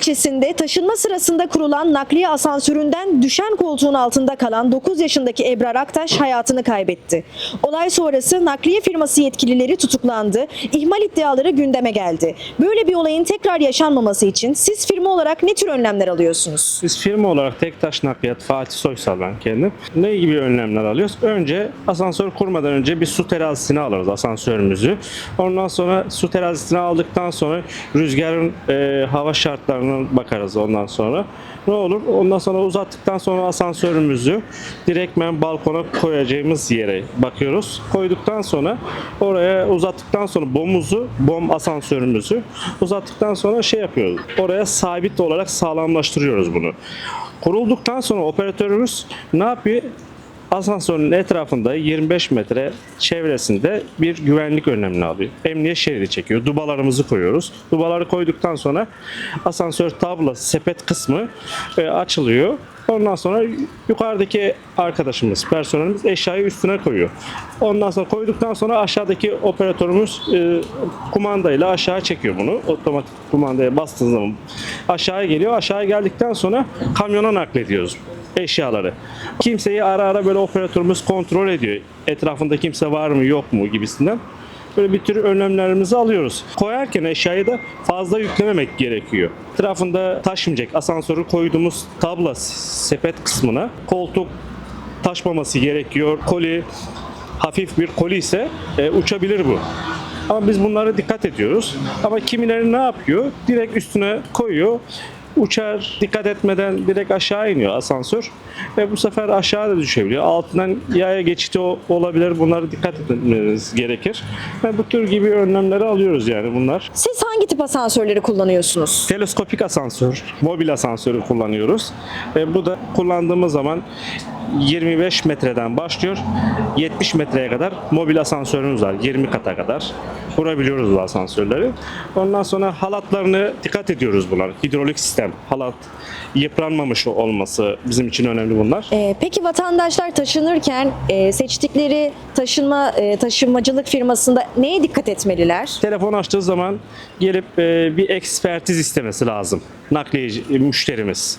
ilçesinde taşınma sırasında kurulan nakliye asansöründen düşen koltuğun altında kalan 9 yaşındaki Ebrar Aktaş hayatını kaybetti. Olay sonrası nakliye firması yetkilileri tutuklandı, ihmal iddiaları gündeme geldi. Böyle bir olayın tekrar yaşanmaması için siz firma olarak ne tür önlemler alıyorsunuz? Biz firma olarak Tektaş Nakliyat Fatih Soysal ben kendim. Ne gibi önlemler alıyoruz? Önce asansör kurmadan önce bir su terazisini alırız asansörümüzü. Ondan sonra su terazisini aldıktan sonra rüzgarın e, hava şartlarına bakarız ondan sonra. Ne olur? Ondan sonra uzattıktan sonra asansörümüzü direktmen balkona koyacağımız yere bakıyoruz. Koyduktan sonra oraya uzattıktan sonra bomuzu, bom asansörümüzü uzattıktan sonra şey yapıyoruz. Oraya sabit olarak sağlamlaştırıyoruz bunu. Kurulduktan sonra operatörümüz ne yapıyor? Asansörün etrafında 25 metre çevresinde bir güvenlik önlemini alıyor. Emniyet şeridi çekiyor. Dubalarımızı koyuyoruz. Dubaları koyduktan sonra asansör tabla sepet kısmı e, açılıyor. Ondan sonra yukarıdaki arkadaşımız, personelimiz eşyayı üstüne koyuyor. Ondan sonra koyduktan sonra aşağıdaki operatörümüz e, kumandayla aşağı çekiyor bunu. Otomatik kumandaya bastığınız zaman aşağıya geliyor. Aşağıya geldikten sonra kamyona naklediyoruz eşyaları. Kimseyi ara ara böyle operatörümüz kontrol ediyor. Etrafında kimse var mı yok mu gibisinden. Böyle bir tür önlemlerimizi alıyoruz. Koyarken eşyayı da fazla yüklememek gerekiyor. Etrafında taşımayacak asansörü koyduğumuz tabla sepet kısmına koltuk taşmaması gerekiyor. Koli hafif bir koli ise e, uçabilir bu. Ama biz bunlara dikkat ediyoruz. Ama kimileri ne yapıyor? Direkt üstüne koyuyor. Uçar dikkat etmeden direkt aşağı iniyor asansör ve bu sefer aşağı da düşebiliyor. Altından yaya geçiti olabilir. Bunlara dikkat etmeniz gerekir. Ve bu tür gibi önlemleri alıyoruz yani bunlar. Siz hangi tip asansörleri kullanıyorsunuz? Teleskopik asansör, mobil asansörü kullanıyoruz. E, bu da kullandığımız zaman 25 metreden başlıyor. 70 metreye kadar mobil asansörümüz var. 20 kata kadar. Kurabiliyoruz bu asansörleri. Ondan sonra halatlarını dikkat ediyoruz bunlar. Hidrolik sistem, halat yıpranmamış olması bizim için önemli bunlar. Ee, peki vatandaşlar taşınırken e, seçtikleri taşınma e, taşımacılık firmasında neye dikkat etmeliler? Telefon açtığı zaman gelip e, bir ekspertiz istemesi lazım. Nakliyeci e, müşterimiz.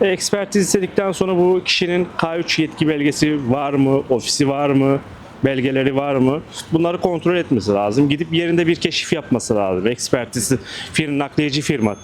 E, ekspertiz istedikten sonra bu kişinin K3 yetki belgesi var mı, ofisi var mı, belgeleri var mı? Bunları kontrol etmesi lazım. Gidip yerinde bir keşif yapması lazım. Ekspertizi firma, nakliyeci firma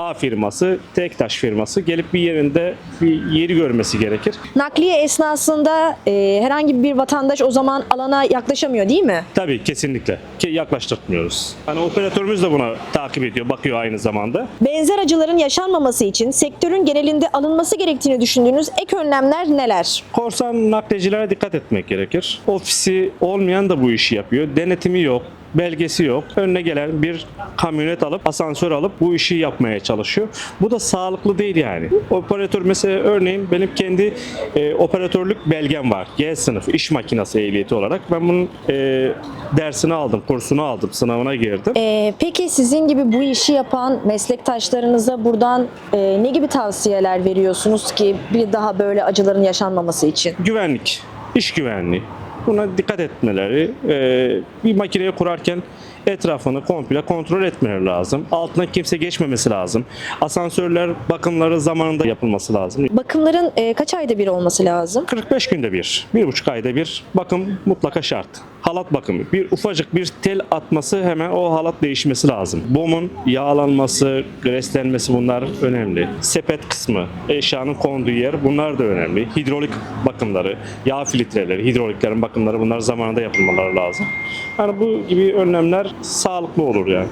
A firması, Tektaş firması gelip bir yerinde bir yeri görmesi gerekir. Nakliye esnasında e, herhangi bir vatandaş o zaman alana yaklaşamıyor değil mi? Tabii kesinlikle. Ki yaklaştırmıyoruz. Hani operatörümüz de buna takip ediyor, bakıyor aynı zamanda. Benzer acıların yaşanmaması için sektörün genelinde alınması gerektiğini düşündüğünüz ek önlemler neler? Korsan nakliyecilere dikkat etmek gerekir. Ofisi olmayan da bu işi yapıyor. Denetimi yok belgesi yok. Önüne gelen bir kamyonet alıp asansör alıp bu işi yapmaya çalışıyor. Bu da sağlıklı değil yani. Operatör mesela örneğin benim kendi e, operatörlük belgem var. G sınıf iş makinesi ehliyeti olarak. Ben bunun e, dersini aldım, kursunu aldım, sınavına girdim. E, peki sizin gibi bu işi yapan meslektaşlarınıza buradan e, ne gibi tavsiyeler veriyorsunuz ki bir daha böyle acıların yaşanmaması için? güvenlik, iş güvenliği. Buna dikkat etmeleri, e, bir makineyi kurarken etrafını komple kontrol etmeleri lazım. Altına kimse geçmemesi lazım. Asansörler bakımları zamanında yapılması lazım. Bakımların e, kaç ayda bir olması lazım? 45 günde bir, bir buçuk ayda bir bakım mutlaka şart. Halat bakımı. Bir ufacık bir tel atması hemen o halat değişmesi lazım. Bomun yağlanması, greslenmesi bunlar önemli. Sepet kısmı, eşyanın konduğu yer bunlar da önemli. Hidrolik bakımları, yağ filtreleri, hidroliklerin bakımları bunlar zamanında yapılmaları lazım. Yani bu gibi önlemler sağlıklı olur yani.